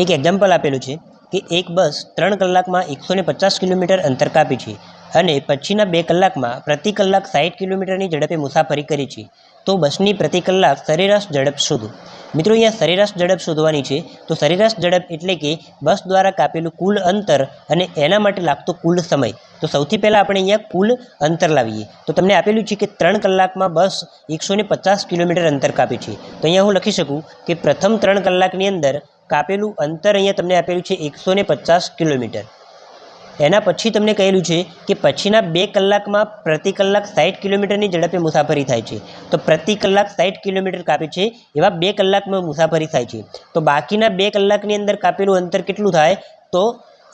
એક એક્ઝામ્પલ આપેલું છે કે એક બસ ત્રણ કલાકમાં એકસો ને પચાસ કિલોમીટર અંતર કાપી છે અને પછીના બે કલાકમાં પ્રતિ કલાક સાઠ કિલોમીટરની ઝડપે મુસાફરી કરી છે. તો બસની પ્રતિ કલાક સરેરાશ ઝડપ શોધો. મિત્રો, અહીંયા સરેરાશ ઝડપ શોધવાની છે. તો સરેરાશ ઝડપ એટલે કે બસ દ્વારા કાપેલું કુલ અંતર અને એના માટે લાગતો કુલ સમય. તો સૌથી પહેલાં આપણે અહીંયા કુલ અંતર લાવીએ. તો તમને આપેલું છે કે ત્રણ કલાકમાં બસ એકસો પચાસ કિલોમીટર અંતર કાપે છે. તો અહીંયા હું લખી શકું કે પ્રથમ ત્રણ કલાકની અંદર કાપેલું અંતર અહીંયા તમને આપેલું છે એકસો પચાસ કિલોમીટર. એના પછી તમને કહેલું છે કે પછીના બે કલાકમાં પ્રતિ કલાક સાઠ કિલોમીટરની ઝડપે મુસાફરી થાય છે. તો પ્રતિ કલાક સાઠ કિલોમીટર કાપે છે, એવા બે કલાકમાં મુસાફરી થાય છે. તો બાકીના બે કલાકની અંદર કાપેલું અંતર કેટલું થાય? તો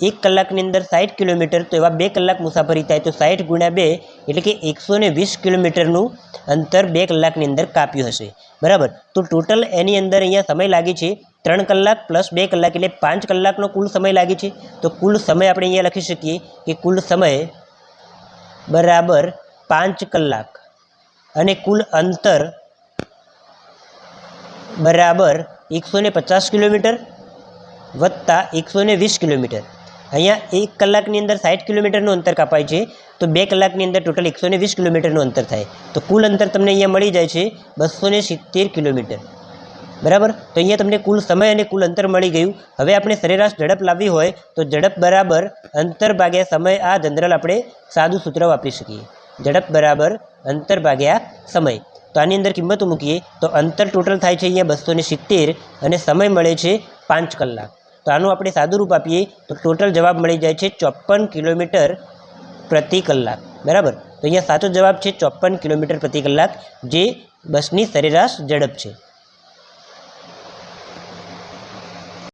એક કલાકની અંદર સાઠ કિલોમીટર, તો એવા બે કલાક મુસાફરી થાય. તો સાઠ ગુણ્યા બે એટલે કે એકસો ને વીસ કિલોમીટરનું અંતર બે કલાકની અંદર કાપ્યું હશે. બરાબર? તો ટોટલ એની અંદર અહીંયા સમય લાગે છે ત્રણ કલાક પ્લસ બે કલાક એટલે પાંચ કલાકનો કુલ સમય લાગે છે. તો કુલ સમય આપણે અહીંયા લખી શકીએ કે કુલ સમય બરાબર પાંચ કલાક અને કુલ અંતર બરાબર એકસો પચાસ કિલોમીટર વત્તા એકસો વીસ કિલોમીટર. અહીંયા એક કલાકની અંદર સાઠ કિલોમીટરનું અંતર કાપાય છે. તો બે કલાકની અંદર ટોટલ એકસો ને વીસ કિલોમીટરનું અંતર થાય. તો કુલ અંતર તમને અહીંયા મળી જાય છે બસો કિલોમીટર. બરાબર? તો અહીંયા તમને કુલ સમય અને કુલ અંતર મળી ગયું. હવે આપણે સરેરાશ ઝડપ લાવવી હોય તો ઝડપ બરાબર અંતર ભાગ્યા સમય આ જનરલ આપણે સાદું સૂત્ર વાપરી શકીએ. ઝડપ બરાબર અંતર ભાગ્યા સમય. તો આની અંદર કિંમતો મૂકીએ તો અંતર ટોટલ થાય છે અહીંયા બસો સિત્તેર અને સમય મળે છે પાંચ કલાક. તો આનું આપણે સાદું રૂપ આપીએ તો ટોટલ જવાબ મળી જાય છે ચોપન કિલોમીટર પ્રતિ કલાક. બરાબર? તો અહીંયા સાચો જવાબ છે ચોપન કિલોમીટર પ્રતિ કલાક જે બસની સરેરાશ ઝડપ છે.